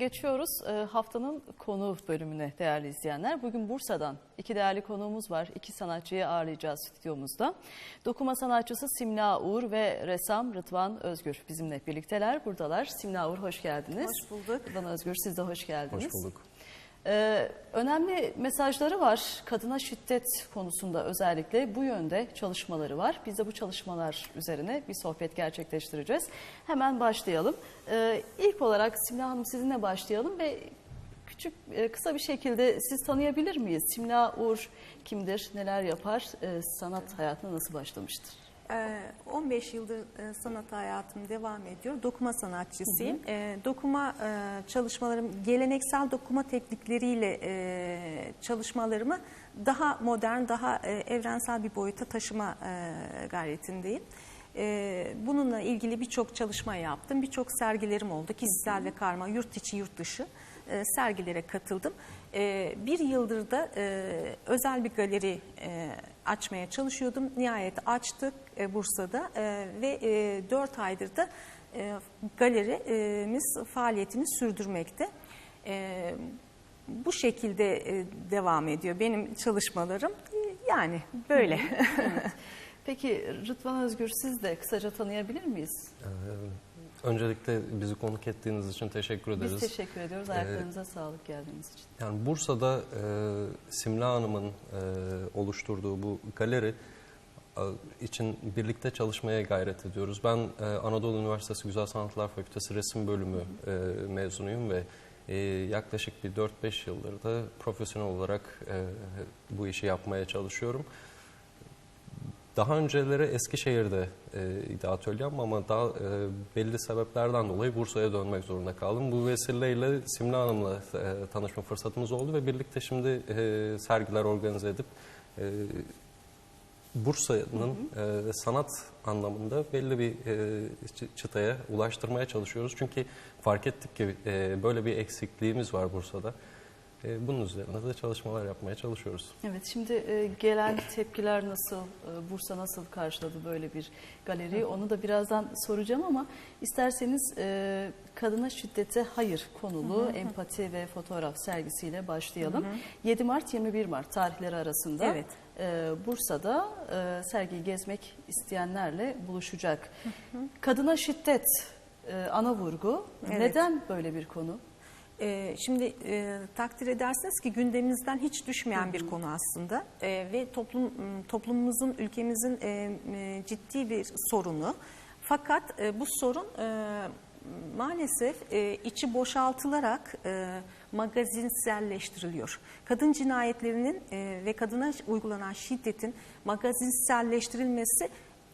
geçiyoruz e, haftanın konu bölümüne değerli izleyenler. Bugün Bursa'dan iki değerli konuğumuz var. İki sanatçıyı ağırlayacağız stüdyomuzda. Dokuma sanatçısı Simla Uğur ve ressam Rıdvan Özgür bizimle birlikteler. Buradalar. Simla Uğur hoş geldiniz. Hoş bulduk. Rıdvan Özgür siz de hoş geldiniz. Hoş bulduk. Ee, önemli mesajları var. Kadına şiddet konusunda özellikle bu yönde çalışmaları var. Biz de bu çalışmalar üzerine bir sohbet gerçekleştireceğiz. Hemen başlayalım. Ee, ilk olarak Simla Hanım sizinle başlayalım ve küçük e, kısa bir şekilde siz tanıyabilir miyiz? Simla Uğur kimdir, neler yapar, e, sanat hayatına nasıl başlamıştır? Ee, 15 yıldır e, sanat hayatım devam ediyor. Dokuma sanatçısıyım. Ee, Dokuma e, çalışmalarım, geleneksel dokuma teknikleriyle e, çalışmalarımı daha modern, daha evrensel bir boyuta taşıma gayretindeyim. E, Bununla ilgili birçok çalışma yaptım. Birçok sergilerim oldu. Kişisel ve karma, yurt içi, yurt dışı sergilere katıldım. Bir yıldır da özel bir galeri açmaya çalışıyordum. Nihayet açtık e, Bursa'da e, ve e, 4 aydır da e, galerimiz faaliyetini sürdürmekte. E, Bu şekilde e, devam ediyor benim çalışmalarım. E, Yani böyle. Peki Rıdvan Özgür siz de kısaca tanıyabilir miyiz? Ee, öncelikle bizi konuk ettiğiniz için teşekkür ederiz. Biz teşekkür ediyoruz. Ayaklarınıza sağlık geldiğiniz için. Yani Bursa'da e, Simla Hanım'ın e, oluşturduğu bu galeri e, için birlikte çalışmaya gayret ediyoruz. Ben e, Anadolu Üniversitesi Güzel Sanatlar Fakültesi Resim Bölümü e, mezunuyum ve e, yaklaşık bir 4-5 yıldır da profesyonel olarak e, bu işi yapmaya çalışıyorum. Daha önceleri Eskişehir'de e, idi atölyem ama daha e, belli sebeplerden dolayı Bursa'ya dönmek zorunda kaldım. Bu vesileyle Simla Hanım'la e, tanışma fırsatımız oldu ve birlikte şimdi e, sergiler organize edip e, Bursa'nın e, sanat anlamında belli bir e, çı- çıtaya ulaştırmaya çalışıyoruz. Çünkü fark ettik ki e, böyle bir eksikliğimiz var Bursa'da. E, bunun üzerine de çalışmalar yapmaya çalışıyoruz. Evet, şimdi e, gelen tepkiler nasıl, e, Bursa nasıl karşıladı böyle bir galeriyi onu da birazdan soracağım ama isterseniz e, kadına şiddete hayır konulu empati ve fotoğraf sergisiyle başlayalım. 7 Mart 21 Mart tarihleri arasında Evet. e, Bursa'da e, sergiyi gezmek isteyenlerle buluşacak. Kadına şiddet e, ana vurgu. Evet. Neden böyle bir konu? Ee, Şimdi e, takdir edersiniz ki gündemimizden hiç düşmeyen bir konu aslında E, ve toplum toplumumuzun ülkemizin e, e, ciddi bir sorunu. Fakat e, bu sorun e, maalesef e, içi boşaltılarak e, magazinselleştiriliyor. Kadın cinayetlerinin e, ve kadına uygulanan şiddetin magazinselleştirilmesi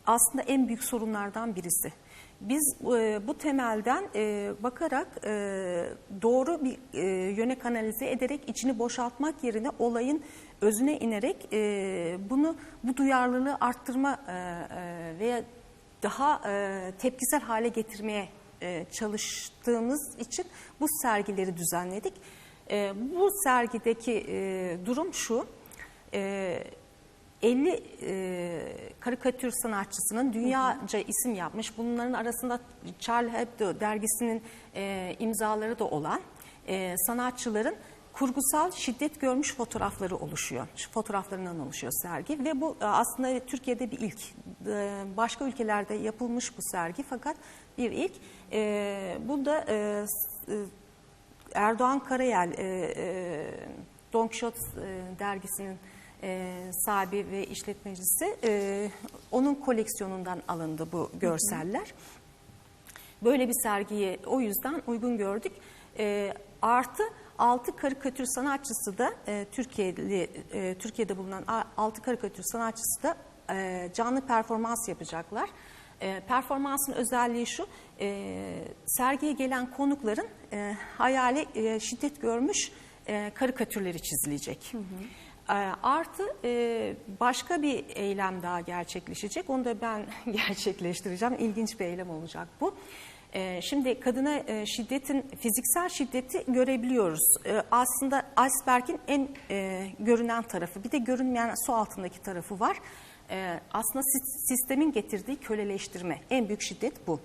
aslında en büyük sorunlardan birisi. Biz e, bu temelden e, bakarak e, doğru bir e, yöne kanalize ederek içini boşaltmak yerine olayın özüne inerek e, bunu bu duyarlılığı arttırma e, e, veya daha e, tepkisel hale getirmeye e, çalıştığımız için bu sergileri düzenledik. E, bu sergideki e, durum şu. E, 50 e, karikatür sanatçısının dünyaca isim yapmış. Bunların arasında Charlie Hebdo dergisinin e, imzaları da olan e, sanatçıların kurgusal şiddet görmüş fotoğrafları oluşuyor. Şu Fotoğraflarından oluşuyor sergi ve bu e, aslında Türkiye'de bir ilk. E, başka ülkelerde yapılmış bu sergi fakat bir ilk. E, bunda s- e, Erdoğan Karayel, Don Quixote dergisinin e, sahibi ve işletmecisi, e, onun koleksiyonundan alındı bu görseller. Böyle bir sergiyi o yüzden uygun gördük. E, artı 6 karikatür sanatçısı da e, Türkiye'li e, Türkiye'de bulunan 6 karikatür sanatçısı da e, canlı performans yapacaklar. E, performansın özelliği şu, e, sergiye gelen konukların e, hayali e, şiddet görmüş e, karikatürleri çizilecek. E, Artı e, başka bir eylem daha gerçekleşecek. Onu da ben gerçekleştireceğim. İlginç bir eylem olacak bu. E, Şimdi kadına e, şiddetin, fiziksel şiddeti görebiliyoruz. E, Aslında iceberg'in en e, görünen tarafı, bir de görünmeyen su altındaki tarafı var. Aslında sis- sistemin getirdiği köleleştirme, en büyük şiddet bu.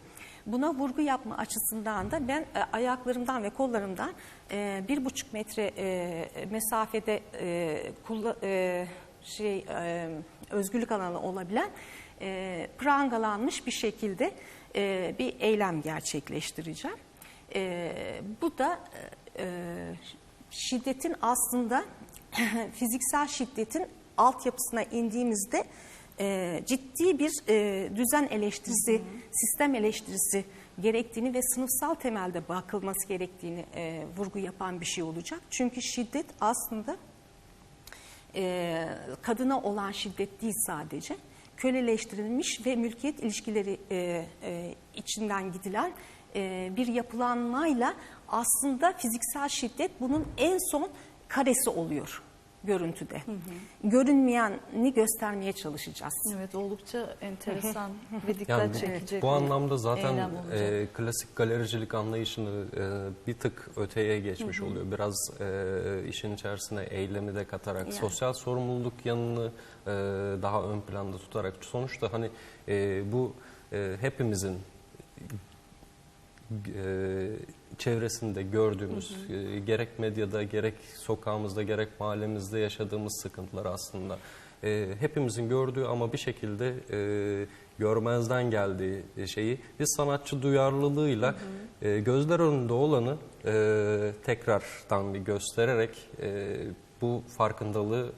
Buna vurgu yapma açısından da ben e, ayaklarımdan ve kollarımdan e, bir buçuk metre e, mesafede e, kulla- e, şey e, özgürlük alanı olabilen e, prangalanmış bir şekilde e, bir eylem gerçekleştireceğim. E, bu da e, şiddetin aslında fiziksel şiddetin altyapısına indiğimizde e, ciddi bir e, düzen eleştirisi, sistem eleştirisi gerektiğini ve sınıfsal temelde bakılması gerektiğini e, vurgu yapan bir şey olacak. Çünkü şiddet aslında e, kadına olan şiddet değil sadece. Köleleştirilmiş ve mülkiyet ilişkileri e, e, içinden gidilen e, bir yapılanmayla aslında fiziksel şiddet bunun en son karesi oluyor görüntüde. Görünmeyeni göstermeye çalışacağız. Evet oldukça enteresan ve dikkat Yani bu, çekici. bu anlamda zaten e, klasik galericilik anlayışını e, bir tık öteye geçmiş oluyor. Biraz e, işin içerisine eylemi de katarak, Yani. sosyal sorumluluk yanını e, daha ön planda tutarak. Sonuçta hani e, bu e, hepimizin e, çevresinde gördüğümüz e, gerek medyada gerek sokağımızda gerek mahallemizde yaşadığımız sıkıntılar aslında. E, hepimizin gördüğü ama bir şekilde e, görmezden geldiği şeyi bir sanatçı duyarlılığıyla e, gözler önünde olanı e, tekrardan bir göstererek e, bu farkındalığı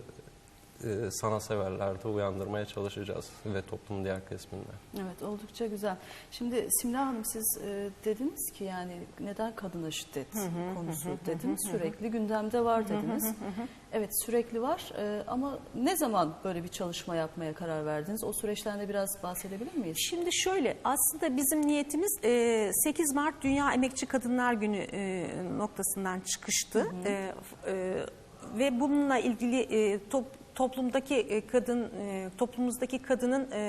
e, sanatseverlerde uyandırmaya çalışacağız ve toplumun diğer kesiminde. Evet oldukça güzel. Şimdi Simla Hanım siz e, dediniz ki yani neden kadına şiddet konusu dediniz. Sürekli gündemde var dediniz. Evet sürekli var e, ama ne zaman böyle bir çalışma yapmaya karar verdiniz? O süreçten de biraz bahsedebilir miyiz? Şimdi şöyle aslında bizim niyetimiz e, 8 Mart Dünya Emekçi Kadınlar Günü e, noktasından çıkıştı. E, f- e, ve bununla ilgili e, top- toplumdaki e, kadın e, toplumumuzdaki kadının e,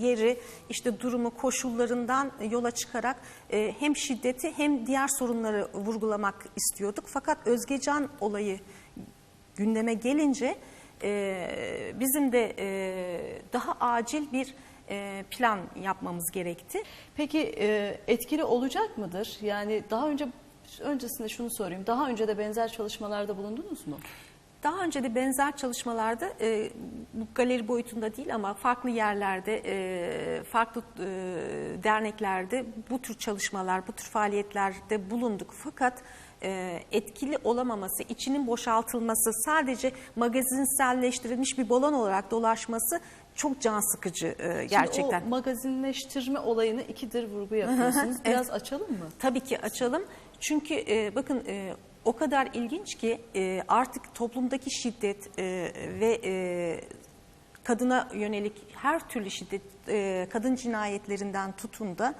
yeri işte durumu koşullarından yola çıkarak hem şiddeti hem diğer sorunları vurgulamak istiyorduk. Fakat Özgecan olayı gündeme gelince bizim de daha acil bir plan yapmamız gerekti. Peki etkili olacak mıdır? Yani daha önce öncesinde şunu sorayım. Daha önce de benzer çalışmalarda bulundunuz mu? Daha önce de benzer çalışmalarda e, bu galeri boyutunda değil ama farklı yerlerde, e, farklı e, derneklerde bu tür çalışmalar, bu tür faaliyetlerde bulunduk. Fakat e, etkili olamaması, içinin boşaltılması, sadece magazinselleştirilmiş bir balon olarak dolaşması çok can sıkıcı e, gerçekten. Şimdi o magazinleştirme olayını ikidir vurgu yapıyorsunuz. Biraz açalım mı? Tabii ki açalım. Çünkü e, bakın e, o kadar ilginç ki e, artık toplumdaki şiddet e, ve e, kadına yönelik her türlü şiddet, e, kadın cinayetlerinden tutun da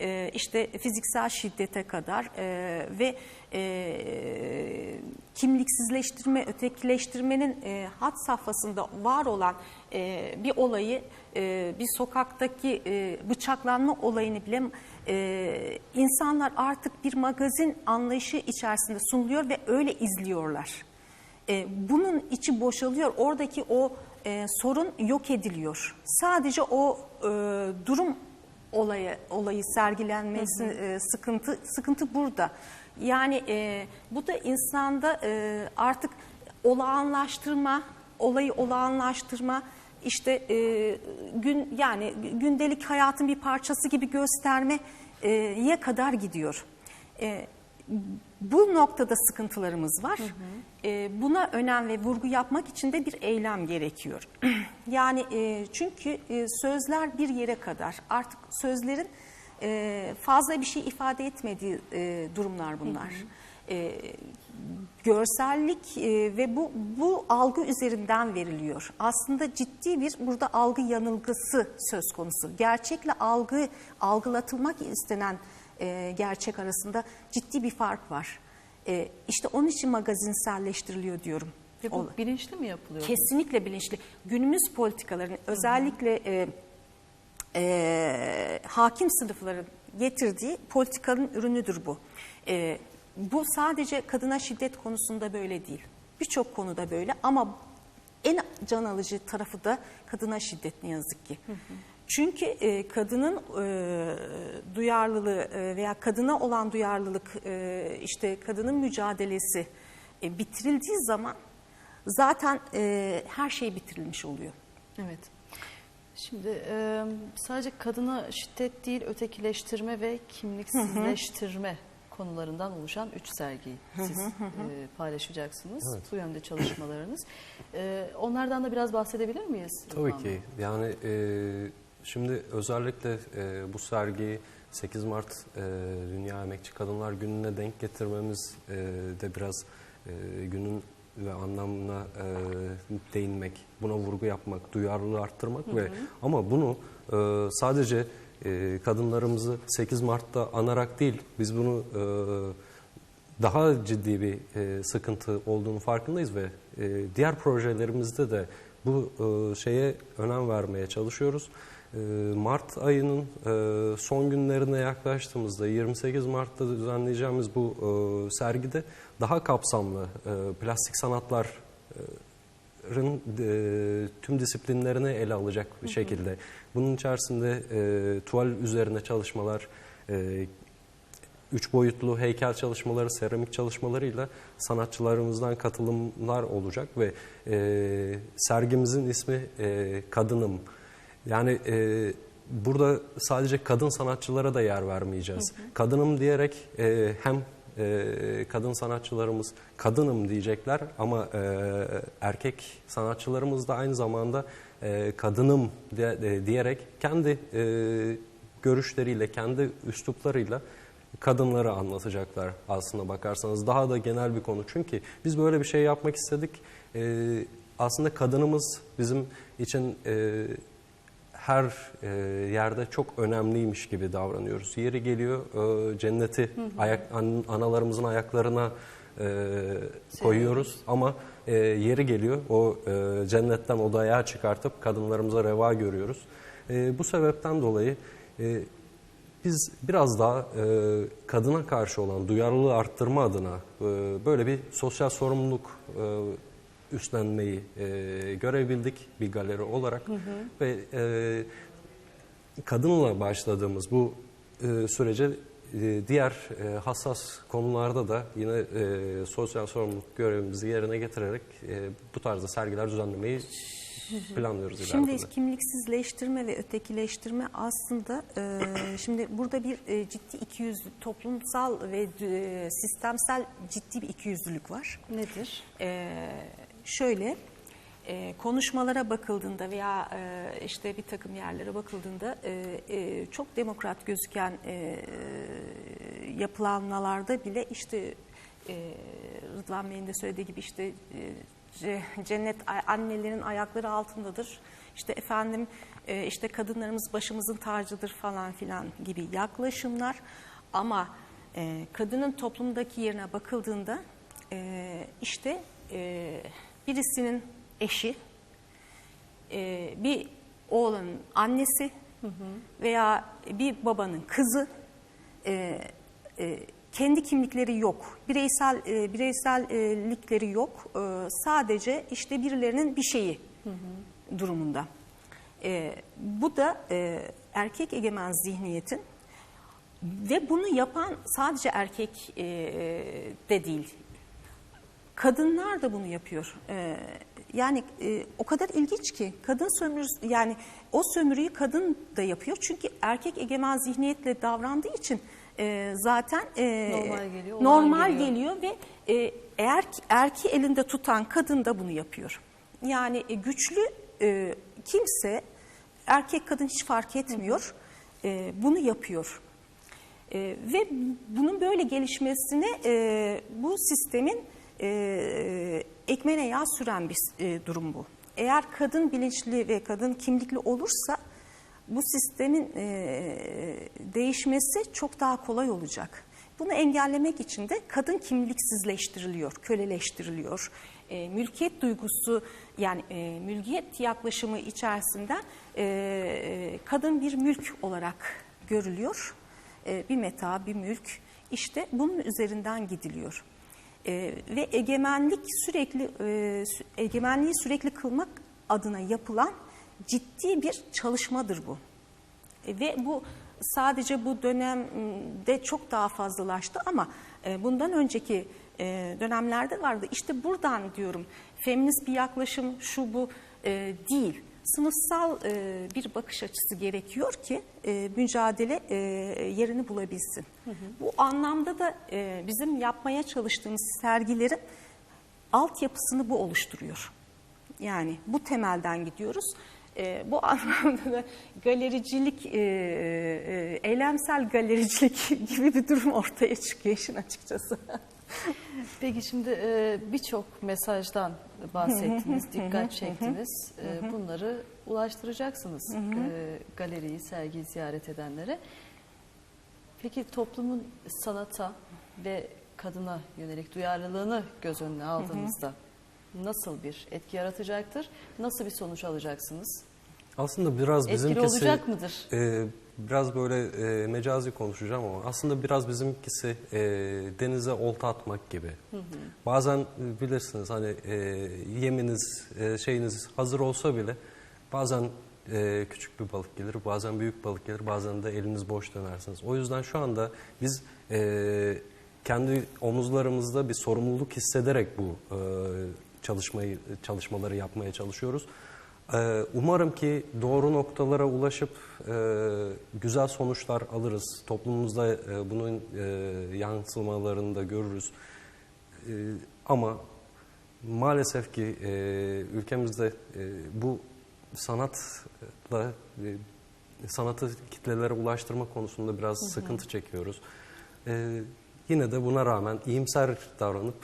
e, işte fiziksel şiddete kadar e, ve e, kimliksizleştirme, ötekileştirmenin e, had safhasında var olan e, bir olayı, e, bir sokaktaki e, bıçaklanma olayını bile e, insanlar artık bir magazin anlayışı içerisinde sunuluyor ve öyle izliyorlar. E, bunun içi boşalıyor, oradaki o e, sorun yok ediliyor. Sadece o e, durum olayı olayı sergilenmesi e, sıkıntı sıkıntı burada. Yani e, bu da insanda e, artık olağanlaştırma, olayı olağanlaştırma, işte e, gün yani gündelik hayatın bir parçası gibi göstermeye kadar gidiyor. E, bu noktada sıkıntılarımız var. E, buna önem ve vurgu yapmak için de bir eylem gerekiyor. yani e, çünkü e, sözler bir yere kadar artık sözlerin e, fazla bir şey ifade etmediği e, durumlar bunlar. E, görsellik e, ve bu bu algı üzerinden veriliyor. Aslında ciddi bir burada algı yanılgısı söz konusu. Gerçekle algı algılatılmak istenen e, gerçek arasında ciddi bir fark var. E, işte onun için magazinselleştiriliyor diyorum. Ve bu Ol- bilinçli mi yapılıyor? Kesinlikle bilinçli. Günümüz politikalarını özellikle e, e, hakim sınıfların getirdiği politikanın ürünüdür bu. E, bu sadece kadına şiddet konusunda böyle değil. Birçok konuda böyle ama en can alıcı tarafı da kadına şiddet ne yazık ki. Çünkü e, kadının e, duyarlılığı e, veya kadına olan duyarlılık, e, işte kadının mücadelesi e, bitirildiği zaman zaten e, her şey bitirilmiş oluyor. Evet. Şimdi e, sadece kadına şiddet değil, ötekileştirme ve kimliksizleştirme konularından oluşan üç sergiyi siz e, paylaşacaksınız. Bu yönde çalışmalarınız. E, onlardan da biraz bahsedebilir miyiz? Tabii Rıdvan Bey? ki. Yani e, şimdi özellikle e, bu sergiyi 8 Mart e, Dünya Emekçi Kadınlar Günü'ne denk getirmemiz e, de biraz e, günün ve anlamına e, değinmek, buna vurgu yapmak, duyarlılığı arttırmak ve ama bunu e, sadece kadınlarımızı 8 Mart'ta anarak değil, biz bunu e, daha ciddi bir e, sıkıntı olduğunu farkındayız ve e, diğer projelerimizde de bu şeye önem vermeye çalışıyoruz. Mart ayının son günlerine yaklaştığımızda 28 Mart'ta düzenleyeceğimiz bu sergide daha kapsamlı plastik sanatlar rın e, tüm disiplinlerini ele alacak bir şekilde. Bunun içerisinde e, tuval üzerine çalışmalar, e, üç boyutlu heykel çalışmaları, seramik çalışmalarıyla sanatçılarımızdan katılımlar olacak ve e, sergimizin ismi e, Kadınım. Yani e, burada sadece kadın sanatçılara da yer vermeyeceğiz. Kadınım diyerek e, hem e, kadın sanatçılarımız kadınım diyecekler ama e, erkek sanatçılarımız da aynı zamanda e, kadınım diye- e, diyerek kendi e, görüşleriyle, kendi üsluplarıyla kadınları anlatacaklar aslında bakarsanız. Daha da genel bir konu. Çünkü biz böyle bir şey yapmak istedik. E, aslında kadınımız bizim için e, her e, yerde çok önemliymiş gibi davranıyoruz. Yeri geliyor e, cenneti ayak an- analarımızın ayaklarına e, koyuyoruz ama e, yeri geliyor o e, cennetten o dayağı çıkartıp kadınlarımıza reva görüyoruz. E, bu sebepten dolayı e, biz biraz daha e, kadına karşı olan duyarlılığı arttırma adına e, böyle bir sosyal sorumluluk e, üstlenmeyi e, görebildik bir galeri olarak ve e, kadınla başladığımız bu e, sürece e, diğer e, hassas konularda da yine e, sosyal sorumluluk görevimizi yerine getirerek e, bu tarzda sergiler düzenlemeyi planlıyoruz Şimdi ileride. de. kimliksizleştirme ve ötekileştirme aslında e, şimdi burada bir e, ciddi ikiyüzlülük, toplumsal ve e, sistemsel ciddi bir ikiyüzlülük var. Nedir? Ee, şöyle e, konuşmalara bakıldığında veya e, işte bir takım yerlere bakıldığında e, e, çok demokrat gözüken e, yapılanmalarda bile işte e, Rıdvan Bey'in de söylediği gibi işte e, ce- cennet annelerin ayakları altındadır. İşte efendim e, işte kadınlarımız başımızın tacıdır falan filan gibi yaklaşımlar ama e, kadının toplumdaki yerine bakıldığında e, işte e, birisinin eşi, e, bir oğlanın annesi veya bir babanın kızı e, e, kendi kimlikleri yok, bireysel e, bireysellikleri yok. E, sadece işte birilerinin bir şeyi durumunda. E, bu da e, erkek egemen zihniyetin ve bunu yapan sadece erkek e, de değil, kadınlar da bunu yapıyor. Ee, yani e, o kadar ilginç ki kadın sömürüsü yani o sömürüyü kadın da yapıyor. Çünkü erkek egemen zihniyetle davrandığı için e, zaten e, Normal geliyor, normal geliyor. geliyor ve e, eğer ki erki elinde tutan kadın da bunu yapıyor. Yani e, güçlü e, kimse erkek kadın hiç fark etmiyor. E, bunu yapıyor. E, ve bunun böyle gelişmesine e, bu sistemin e, ekmeğine yağ süren bir e, durum bu. Eğer kadın bilinçli ve kadın kimlikli olursa bu sistemin e, değişmesi çok daha kolay olacak. Bunu engellemek için de kadın kimliksizleştiriliyor, köleleştiriliyor. E, mülkiyet duygusu yani e, mülkiyet yaklaşımı içerisinde e, kadın bir mülk olarak görülüyor. E, bir meta, bir mülk. İşte bunun üzerinden gidiliyor. E, ve egemenlik sürekli e, egemenliği sürekli kılmak adına yapılan ciddi bir çalışmadır bu. E, Ve bu sadece bu dönemde çok daha fazlalaştı ama e, bundan önceki e, dönemlerde vardı. İşte buradan diyorum feminist bir yaklaşım şu bu e, değil. Sınıfsal e, bir bakış açısı gerekiyor ki e, mücadele e, yerini bulabilsin. Bu anlamda da e, bizim yapmaya çalıştığımız sergilerin altyapısını bu oluşturuyor. Yani bu temelden gidiyoruz. E, bu anlamda da galericilik, e, e, eylemsel galericilik gibi bir durum ortaya çıkıyor işin açıkçası. Peki şimdi e, birçok mesajdan bahsettiniz, dikkat çektiniz. E, bunları ulaştıracaksınız e, galeriyi, sergiyi ziyaret edenlere. Peki toplumun sanata ve kadına yönelik duyarlılığını göz önüne aldığınızda nasıl bir etki yaratacaktır? Nasıl bir sonuç alacaksınız? Aslında biraz Etkili bizimkisi... olacak mıdır? e, biraz böyle e, mecazi konuşacağım ama aslında biraz bizimkisi e, denize olta atmak gibi. Bazen e, bilirsiniz hani e, yeminiz, e, şeyiniz hazır olsa bile bazen e, küçük bir balık gelir, bazen büyük balık gelir, bazen de eliniz boş dönersiniz. O yüzden şu anda biz e, kendi omuzlarımızda bir sorumluluk hissederek bu e, çalışmayı çalışmaları yapmaya çalışıyoruz. Ee, Umarım ki doğru noktalara ulaşıp e, güzel sonuçlar alırız. Toplumumuzda e, bunun e, yansımalarını da görürüz. Ama maalesef ki ülkemizde bu sanatla sanatı kitlelere ulaştırma konusunda biraz sıkıntı çekiyoruz. Yine de buna rağmen iyimser davranıp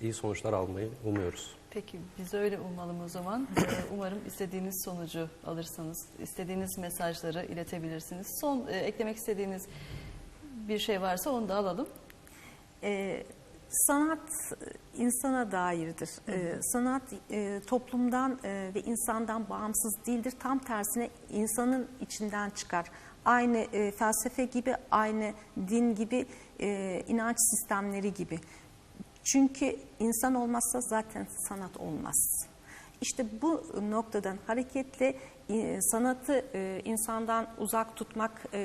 iyi sonuçlar almayı umuyoruz. Peki biz öyle umalım o zaman. Ee, Umarım istediğiniz sonucu alırsanız, istediğiniz mesajları iletebilirsiniz. Son e, eklemek istediğiniz bir şey varsa onu da alalım. Ee, sanat e, insana dairdir. Ee, sanat e, toplumdan e, ve insandan bağımsız değildir. Tam tersine insanın içinden çıkar. Aynı e, felsefe gibi, aynı din gibi, e, inanç sistemleri gibi. Çünkü insan olmazsa zaten sanat olmaz. İşte bu noktadan hareketle e, sanatı e, insandan uzak tutmak e,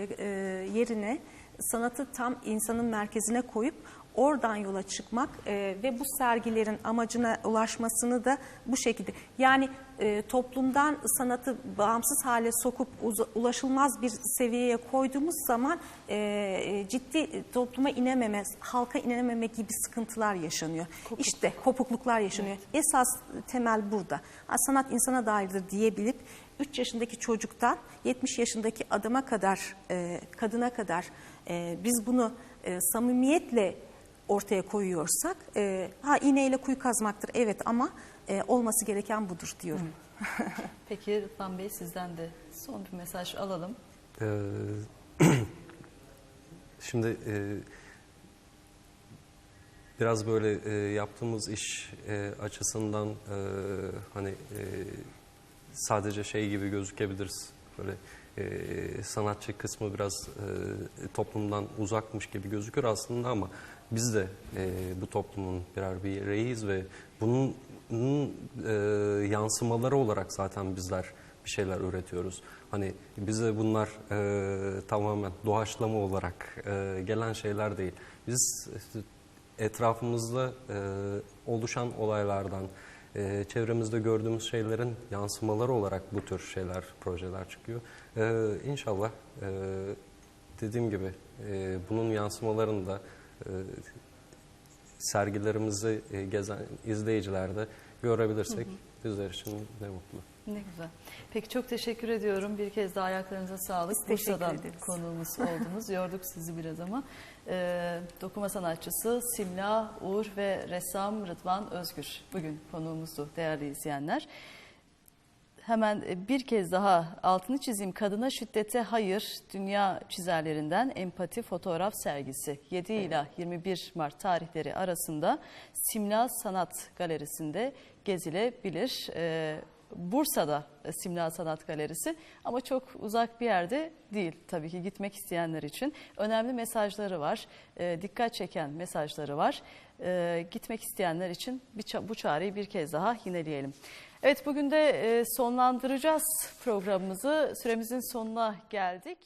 yerine sanatı tam insanın merkezine koyup oradan yola çıkmak e, ve bu sergilerin amacına ulaşmasını da bu şekilde. Yani e, toplumdan sanatı bağımsız hale sokup uz- ulaşılmaz bir seviyeye koyduğumuz zaman e, e, ciddi topluma inememe, halka inememe gibi sıkıntılar yaşanıyor. İşte kopukluklar yaşanıyor. Esas temel burada. Ha, sanat insana dairdir diyebilip 3 yaşındaki çocuktan 70 yaşındaki adama kadar, e, kadına kadar e, biz bunu e, samimiyetle ortaya koyuyorsak, e, ha iğneyle kuyu kazmaktır evet ama e, olması gereken budur diyorum. Peki Rıdvan Bey sizden de son bir mesaj alalım. Ee, Şimdi e, biraz böyle e, yaptığımız iş e, açısından e, hani e, sadece şey gibi gözükebiliriz. Böyle e, sanatçı kısmı biraz e, toplumdan uzakmış gibi gözükür aslında ama biz de e, bu toplumun birer bireyiyiz ve bunun bunun, e, yansımaları olarak zaten bizler bir şeyler üretiyoruz. Hani bize bunlar e, tamamen doğaçlama olarak e, gelen şeyler değil. Biz işte etrafımızda e, oluşan olaylardan, e, çevremizde gördüğümüz şeylerin yansımaları olarak bu tür şeyler, projeler çıkıyor. E, inşallah e, dediğim gibi e, bunun yansımalarını da e, sergilerimizi e, gezen izleyiciler de görebilirsek bizler için ne mutlu. Ne güzel. Peki çok teşekkür ediyorum. Bir kez daha ayaklarınıza sağlık. Biz Bursa'dan konuğumuz oldunuz. Yorduk sizi biraz ama. Ee, dokuma sanatçısı Simla Uğur ve ressam Rıdvan Özgür bugün konuğumuzdu değerli izleyenler. Hemen e, bir kez daha altını çizeyim. Kadına şiddete hayır dünya çizerlerinden empati fotoğraf sergisi 7 ila 21 Mart tarihleri arasında Simla Sanat Galerisi'nde gezilebilir. Ee, Bursa'da e, Simla Sanat Galerisi ama çok uzak bir yerde değil tabii ki gitmek isteyenler için. Önemli mesajları var, e, dikkat çeken mesajları var. E, gitmek isteyenler için bir bu çağrıyı bir kez daha yineleyelim. Evet bugün de e, sonlandıracağız programımızı. Süremizin sonuna geldik.